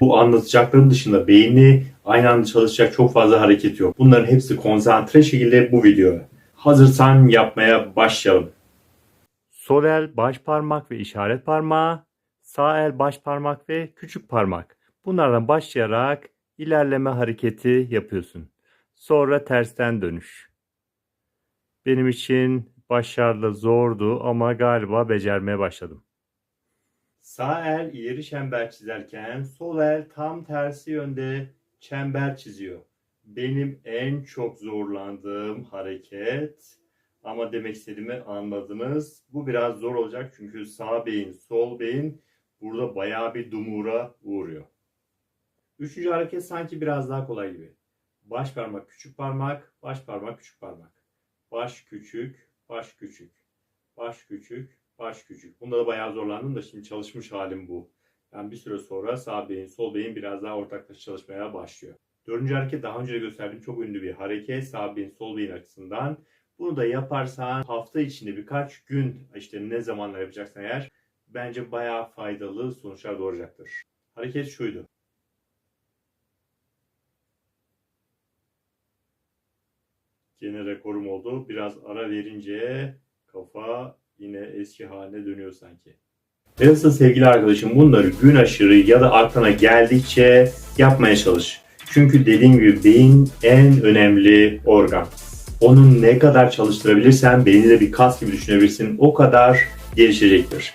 Bu anlatacakların dışında beyni aynı anda çalışacak çok fazla hareket yok. Bunların hepsi konsantre şekilde bu video. Hazırsan yapmaya başlayalım. Sol el baş parmak ve işaret parmağı, sağ el baş parmak ve küçük parmak. Bunlardan başlayarak ilerleme hareketi yapıyorsun. Sonra tersten dönüş. Benim için başarılı zordu ama galiba becermeye başladım. Sağ el ileri çember çizerken sol el tam tersi yönde çember çiziyor. Benim en çok zorlandığım hareket ama demek istediğimi anladınız. Bu biraz zor olacak çünkü sağ beyin, sol beyin burada bayağı bir dumura uğruyor. Üçüncü hareket sanki biraz daha kolay gibi. Baş parmak, küçük parmak, baş parmak, küçük parmak. Baş küçük, baş küçük. Baş küçük, baş küçük. Bunda da bayağı zorlandım da şimdi çalışmış halim bu. Yani bir süre sonra sağ beyin, sol beyin biraz daha ortaklaşa çalışmaya başlıyor. Dördüncü hareket daha önce de gösterdiğim çok ünlü bir hareket. Sağ beyin, sol beyin açısından. Bunu da yaparsan hafta içinde birkaç gün işte ne zamanlar yapacaksan eğer bence bayağı faydalı sonuçlar doğuracaktır. Hareket şuydu. Yine rekorum oldu. Biraz ara verince kafa yine eski haline dönüyor sanki. Velhasıl sevgili arkadaşım bunları gün aşırı ya da aklına geldikçe yapmaya çalış. Çünkü dediğim gibi beyin en önemli organ. Onun ne kadar çalıştırabilirsen beyni de bir kas gibi düşünebilirsin o kadar gelişecektir.